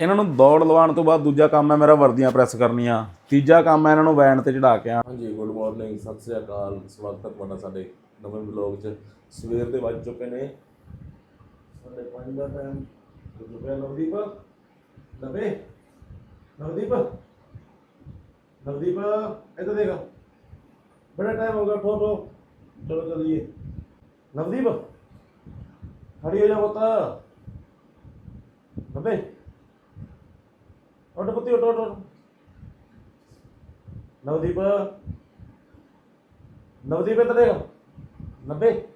ਇਹਨਾਂ ਨੂੰ ਦੌੜ ਲਵਾਉਣ ਤੋਂ ਬਾਅਦ ਦੂਜਾ ਕੰਮ ਹੈ ਮੇਰਾ ਵਰਦੀਆਂ ਪ੍ਰੈਸ ਕਰਨੀਆਂ। ਤੀਜਾ ਕੰਮ ਹੈ ਇਹਨਾਂ ਨੂੰ ਵੈਨ ਤੇ ਚੜਾ ਕੇ ਆ ਹਾਂਜੀ ਗੁੱਡ ਮਾਰਨਿੰਗ ਸਤਿ ਸ੍ਰੀ ਅਕਾਲ, ਸਵਾਗਤ ਹੈ ਤੁਹਾਡਾ ਸਾਡੇ ਨਵੇਂ ਵਲੌਗ 'ਚ। ਸਵੇਰ ਦੇ ਵੱਜ ਚੁੱਕੇ ਨੇ ਸਾਡੇ 5 ਦਾ ਟਾਈਮ ਚੁੱਕਿਆ ਨਵਦੀਪ। ਨਵੇ ਨਵਦੀਪ ਨਵਦੀਪ, ਇੱਧਰ ਦੇਖ। ਬੜਾ ਟਾਈਮ ਹੋ ਗਿਆ ਠੋ ਠੋ ਚਲੋ, ਚਲੀਏ। ਨਵਦੀਪ, ਖੜੀ ਹੋ ਜਾ ਪੁੱਤ। ਨਵੇ ਉੱਠ ਪੁੱਤੀ ਉੱਠ ਉੱਠ ਨਵਦੀਪ। ਨਵਦੀਪ ਇੱਧਰ ਦੇਖ। ਨੱਬੇ।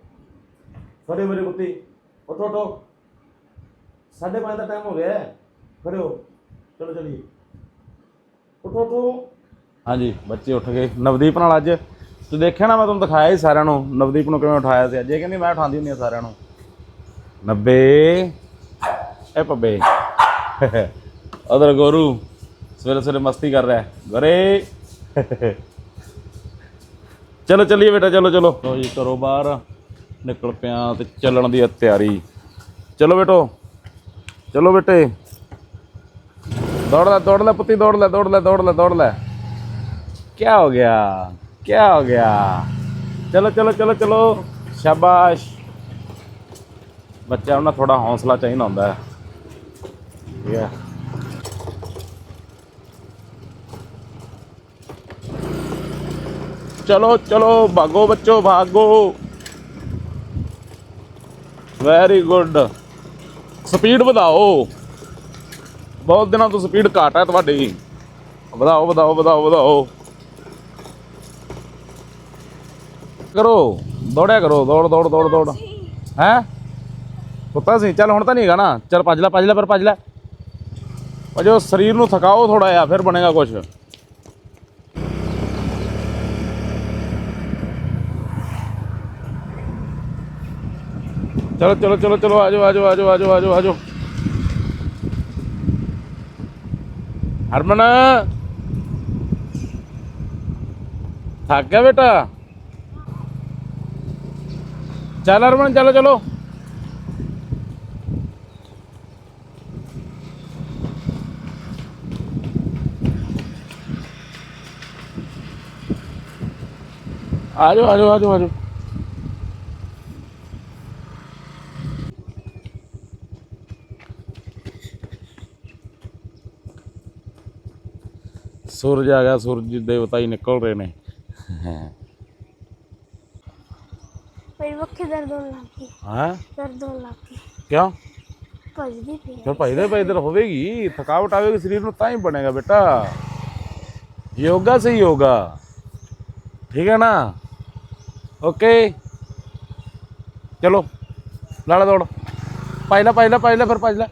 ਖੜੇ ਮੇਰੇ ਪੁੱਤੀ ਉਠੋ ਉਠੋ। ਸਾਢੇ ਪੰਜ ਦਾ ਟਾਈਮ ਹੋ ਗਿਆ। ਹੈ। ਖੜੇ ਚਲੋ ਚਲੀਏ। ਉਠੋ ਉਠੋ। ਹਾਂਜੀ, ਬੱਚੇ ਉੱਠ ਗਏ। ਨਵਦੀਪ ਨਾਲ ਅੱਜ ਤੁਸੀਂ ਦੇਖਿਆ ਨਾ, ਮੈਂ ਤੁਹਾਨੂੰ ਦਿਖਾਇਆ ਹੀ ਸਾਰਿਆਂ ਨੂੰ। ਨਵਦੀਪ ਨੂੰ ਕਿਵੇਂ ਉਠਾਇਆ ਸੀ। ਅੱਜ ਇਹ ਕਹਿੰਦੀ, ਮੈਂ ਉਠਾਉਂਦੀ ਹੁੰਦੀ ਆ ਸਾਰਿਆਂ ਨੂੰ। 90 ਇਹ ਪੱਬੇ। ਅਦਰ ਗੋਰੂ ਸਵੇਰੇ ਸਵੇਰੇ ਮਸਤੀ ਕਰ ਰਿਹਾ ਹੈ। ਗਰੇ। ਚਲੋ ਚੱਲੀਏ ਬੇਟਾ ਚਲੋ ਚਲੋ। ਲੋ ਜੀ ਕਰੋ ਬਾਹਰ ਨਿਕਲ ਪਿਆ ਤੇ ਚੱਲਣ ਦੀ ਤਿਆਰੀ। ਚਲੋ ਬੇਟੋ। ਚਲੋ ਬੇਟੇ। ਦੌੜ ਲੈ ਦੌੜ ਲੈ ਪੁੱਤੀ ਦੌੜ ਲੈ ਦੌੜ ਲੈ ਦੌੜ ਲੈ ਦੌੜ ਲੈ। ਕੀ ਹੋ ਗਿਆ? ਕੀ ਹੋ ਗਿਆ? ਚਲੋ ਚਲੋ ਚਲੋ ਚਲੋ। ਸ਼ਾਬਾਸ਼। ਬੱਚਾ ਉਹਨਾਂ ਥੋੜਾ ਹੌਸਲਾ ਚਾਹੀਦਾ ਹੁੰਦਾ ਹੈ। ਠੀਕ ਹੈ। ਚਲੋ ਚਲੋ, ਭਾਗੋ ਬੱਚੋ, ਭਾਗੋ। ਵੈਰੀ ਗੁੱਡ ਸਪੀਡ ਵਧਾਓ। ਬਹੁਤ ਦਿਨਾਂ ਤੋਂ ਸਪੀਡ ਘੱਟ ਹੈ ਤੁਹਾਡੀ। ਵਧਾਓ ਵਧਾਓ ਵਧਾਓ ਵਧਾਓ। ਕਰੋ, ਦੌੜਿਆ ਕਰੋ, ਦੌੜ ਦੌੜ ਦੌੜ ਦੌੜ। ਹੈ? ਕੁੱਤਾ ਸੀ। ਚੱਲ ਹੁਣ ਤਾਂ ਨਹੀਂ ਹੈਗਾ ਨਾ। ਚੱਲ ਭੱਜ ਲੈ ਭੱਜ ਲੈ, ਪਰ ਭੱਜ ਲੈ। ਭਜੋ, ਸਰੀਰ ਨੂੰ ਥਕਾਓ ਥੋੜਾ ਜਿਹਾ, ਫਿਰ ਬਣੇਗਾ ਕੁਝ ਚਲੋ ਚਲੋ ਚਲੋ ਚਲੋ, ਆਜੋ ਆਜੋ ਆਜੋ ਆਜੋ ਆਜੋ ਆਜੋ। ਹਰਮਨ। ਥੱਕ ਗਿਆ ਬੇਟਾ? ਚੱਲ ਹਰਮਨ, ਚਲੋ ਚਲੋ। ਆਜੋ ਆਜੋ ਆਜੋ ਆਜੋ। ਸੂਰਜ ਆ ਗਿਆ ਸੂਰਜ ਦੇਵਤਾ ਹੀ ਨਿਕਲ ਰਹੇ ਨੇ। ਮੇਰੀ ਅੱਖੇ ਦਰਦ ਹੋਣ ਲੱਗ ਗਈ। ਹਾਂ? ਦਰਦ ਹੋਣ ਲੱਗ ਗਈ। ਕਿਉਂ? ਭੱਜਦੀ ਪਈ ਫਿਰ ਭਜਦੇ ਭਜਦੇ ਹੋਵੇਗੀ। ਥਕਾਵਟ ਆਵੇਗੀ ਸਰੀਰ ਨੂੰ ਤਾਂ ਹੀ ਬਣੇਗਾ ਬੇਟਾ। ਯੋਗਾ ਸੇ ਯੋਗਾ। ਠੀਕ ਹੈ ਨਾ? ਓਕੇ। ਚਲੋ ਲਾਲਾ ਦੌੜ। ਪਾਈ ਲੈ ਪਾਈ ਲੈ ਪਾਈ ਲੈ ਫਿਰ ਭੱਜ ਲੈ।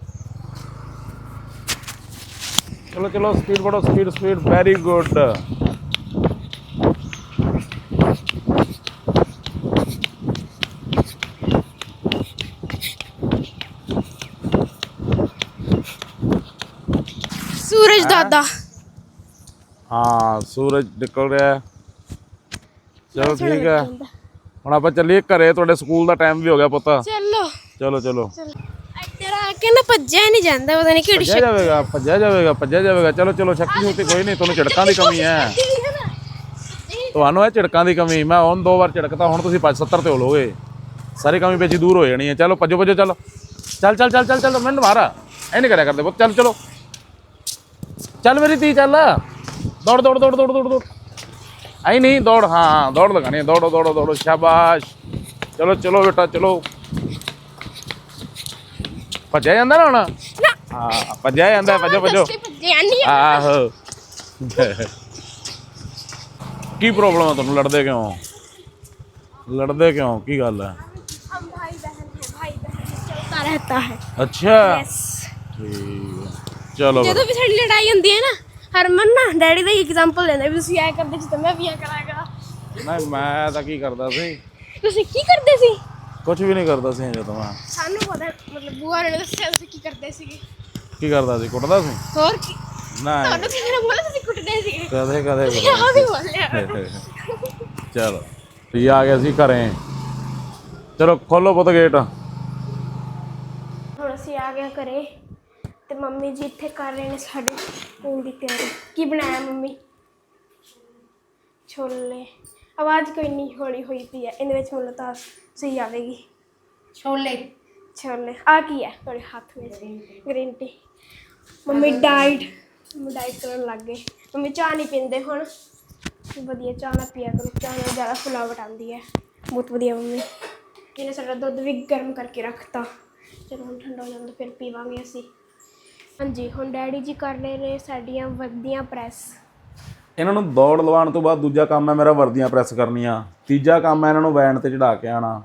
ਚਲੋ ਚਲੋ speed ਬੜੋ speed speed very good Suraj ਦਾਦਾ। ਹਾਂ ਸੂਰਜ ਨਿਕਲ ਰਿਹਾ ਹੈ। ਚਲੋ ਠੀਕ ਹੈ। ਹੁਣ ਆਪਾਂ ਚੱਲੀਏ ਘਰੇ ਤੁਹਾਡੇ ਸਕੂਲ ਦਾ ਟਾਈਮ ਵੀ ਹੋ ਗਿਆ ਪੁੱਤ। ਚਲੋ ਚਲੋ। ਚਲੋ। ਇੱਧਰ ਆ ਕੇ ਨਾ ਭੱਜਿਆ ਨਹੀਂ ਜਾਂਦਾ ਪਤਾ ਨਹੀਂ ਕਿਹੜੀ ਭੱਜਿਆ ਜਾਵੇਗਾ ਭੱਜਿਆ ਜਾਵੇਗਾ ਭੱਜਿਆ ਜਾਵੇਗਾ। ਚਲੋ ਚਲੋ ਸ਼ਕਤੀ ਸ਼ਕਤੀ ਕੋਈ ਨਹੀਂ ਤੁਹਾਨੂੰ ਝੜਕਾਂ ਦੀ ਕਮੀ ਹੈ। ਸ਼ਕਤੀ ਹੈ ਨਾ। ਤੁਹਾਨੂੰ ਹੈ ਝੜਕਾਂ ਦੀ ਕਮੀ ਮੈਂ ਹੁਣ ਦੋ ਵਾਰ ਝੜਕਤਾ ਹੁਣ ਤੁਸੀਂ 70 ਤੇ ਹੋ ਲੋਗੇ ਸਾਰੀ ਕਮੀ ਪੇਚੀ ਦੂਰ ਹੋ ਜਾਣੀ ਹੈ। ਚਲੋ ਭੱਜੋ ਭੱਜੋ ਚਲੋ। ਚੱਲ ਚੱਲ ਚੱਲ ਚੱਲ ਚੱਲ ਮੈਨੂੰ ਮਾਰਾ। ਐ ਨਹੀਂ ਕਰਿਆ ਕਰਦੇ ਪੁੱਤ। ਚੱਲ ਚਲੋ। ਚੱਲ ਮੇਰੀ ਤੀ ਚੱਲ। ਦੌੜ ਦੌੜ ਦੌੜ ਦੌੜ ਦੌੜ ਦੌੜ। ਆਈ ਨਹੀਂ ਦੌੜ ਹਾਂ ਦੌੜ ਲਗਾਣੀ ਹੈ। ਦੌੜੋ ਦੌੜੋ ਦੌੜੋ। ਸ਼ਾਬਾਸ਼। ਚਲੋ ਚਲੋ ਬੇਟਾ ਚਲੋ। ਭੱਜਿਆ ਜਾਂਦਾ ਨਾ ਹੁਣ ਹਾਂ ਭੱਜਿਆ ਜਾਂਦਾ ਹੈ, ਭੱਜੋ ਭੱਜੋ ਭੱਜਿਆ ਨਹੀਂ ਆਹੋ ਕੀ ਪ੍ਰੋਬਲਮ ਹੈ ਤੁਹਾਨੂੰ ਲੜਦੇ ਕਿਉਂ ਲੜਦੇ ਕਿਉਂ ਕੀ ਗੱਲ ਹੈ हम भाई बहन है भाई बहन चलता रहता है ਅੱਛਾ यस ਠੀਕ ਹੈ। ਚਲੋ ਜਦੋਂ ਵੀ ਸਾਡੀ ਲੜਾਈ ਹੁੰਦੀ ਹੈ ਨਾ ਹਰਮਨ ਨਾ ਡੈਡੀ ਦਾ ਐਗਜ਼ਾਮਪਲ ਲੈਂਦਾ ਵੀ ਤੁਸੀਂ ਐ ਕਰਦੇ ਸੀ ਤਾਂ ਮੈਂ ਵੀ ਐ ਕਰਾਂਗਾ ਨਹੀਂ ਮੈਂ ਤਾਂ ਕੀ ਕਰਦਾ ਸੀ ਤੁਸੀਂ ਕੀ ਕਰਦੇ ਸੀ ਕੁਝ ਵੀ ਨਹੀਂ ਕਰਦਾ ਸੀ ਜਦੋਂ ਮੈਂ। ਸਾਨੂੰ ਪਤਾ ਹੈ, ਮਤਲਬ ਬੂਆ ਨੇ ਦੱਸਿਆ ਤੁਸੀਂ ਕੀ ਕਰਦੇ ਸੀਗੇ। ਕੀ ਕਰਦਾ ਸੀ? ਕੁੱਟਦਾ ਸੀ? ਹੋਰ ਕੀ? ਨਾ। ਤੁਹਾਨੂੰ ਕਿਸੇ ਨੇ ਬੋਲਿਆ ਤੁਸੀਂ ਕੁੱਟਦੇ ਸੀਗੇ। ਕਦੇ ਕਦੇ ਆਹ ਵੀ ਬੋਲਿਆ। ਚਲੋ ਜੀ ਆ ਗਿਆ ਸੀ ਘਰੇ। ਚਲੋ ਖੋਲੋ ਪੁੱਤ ਗੇਟ ਹੁਣ ਅਸੀਂ ਆ ਗਏ ਘਰੇ ਤੇ ਮੰਮੀ ਜੀ ਇੱਥੇ ਕਰ ਰਹੇ ਨੇ ਸਾਡੇ ਸਕੂਲ ਦੀ ਤਿਆਰੀ। ਕੀ ਬਣਾਇਆ ਮੰਮੀ? ਛੋਲੇ। ਆਵਾਜ਼ ਕੋਈ ਨਹੀਂ ਹੌਲੀ ਹੋਈ ਪਈ ਹੈ ਇਹਦੇ ਵਿੱਚ ਮੈਨੂੰ ਤਾਂ ਸਹੀ ਆਵੇਗੀ। ਛੋਲੇ। ਛੋਲੇ ਆ ਕੀ ਹੈ? ਤੁਹਾਡੇ ਹੱਥ ਵਿੱਚ green tea mummy diet mummy diet ਕਰਨ ਲੱਗ ਗਏ। ਮੰਮੀ ਚਾਹ ਨਹੀਂ ਪੀਂਦੇ ਹੁਣ। ਵਧੀਆ ਚਾਹ ਨਾ ਪੀਆ ਕਰੋ। ਚਾਹ ਨਾਲ ਜ਼ਿਆਦਾ ਫੁਲਾਵਟ ਆਉਂਦੀ ਹੈ। ਬਹੁਤ ਵਧੀਆ ਮੰਮੀ। ਇਹਨੇ ਸਾਡਾ ਦੁੱਧ ਵੀ ਗਰਮ ਕਰਕੇ ਰੱਖਤਾ। ਚਲੋ ਹੁਣ ਠੰਡਾ ਹੋ ਜਾਂਦਾ ਫਿਰ ਪੀਵਾਂਗੇ ਅਸੀਂ। ਹਾਂਜੀ ਹੁਣ ਡੈਡੀ ਜੀ ਕਰ ਰਹੇ ਨੇ ਸਾਡੀਆਂ ਵਰਦੀਆਂ ਪ੍ਰੈਸ ਇਹਨਾਂ ਨੂੰ ਦੌੜ ਲਵਾਉਣ ਤੋਂ ਬਾਅਦ ਦੂਜਾ ਕੰਮ ਹੈ ਮੇਰਾ ਵਰਦੀਆਂ ਪ੍ਰੈਸ ਕਰਨੀਆਂ। ਤੀਜਾ ਕੰਮ ਹੈ ਇਹਨਾਂ ਨੂੰ ਵੈਨ ਤੇ ਚੜਾ ਕੇ ਆਣਾ।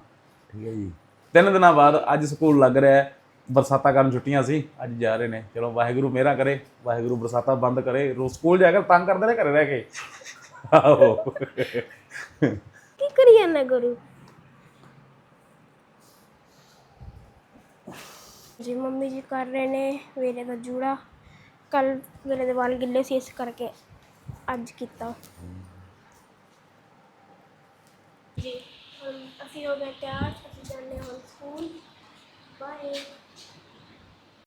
ਠੀਕ ਹੈ ਜੀ। ਤਿੰਨ ਦਿਨਾਂ ਬਾਅਦ ਅੱਜ ਸਕੂਲ ਲੱਗ ਰਿਹਾ ਹੈ। ਬਰਸਾਤਾਂ ਕਾਰਨ ਛੁੱਟੀਆਂ ਸੀ, ਅੱਜ ਜਾ ਰਹੇ ਨੇ। ਚਲੋ ਵਾਹਿਗੁਰੂ ਮਿਹਰਾਂ ਕਰੇ, ਵਾਹਿਗੁਰੂ ਬਰਸਾਤਾਂ ਬੰਦ ਕਰੇ। ਰੋ ਸਕੂਲ ਜਾ ਕੇ ਤੰਗ ਕਰਦੇ ਨੇ ਘਰੇ ਰਹਿ ਕੇ। ਆਹੋ। ਕੀ ਕਰੀ ਜਾਂਦਾ ਗੁਰੂ? ਜੀ ਮੰਮੀ ਜੀ ਕਰ ਰਹੇ ਨੇ ਵੀਰੇ ਦਾ ਜੂੜਾ। ਕੱਲ ਵੀਰੇ ਦੇ ਵਾਲ ਗਿੱਲੇ ਸੀ ਇਸ ਕਰਕੇ। ਅੱਜ ਕੀਤਾ। ਜੀ ਅਸੀਂ ਹੋ ਗਏ ਤਿਆਰ ਅਸੀਂ ਜਾਂਦੇ ਹਾਂ ਸਕੂਲ ਬਾਏ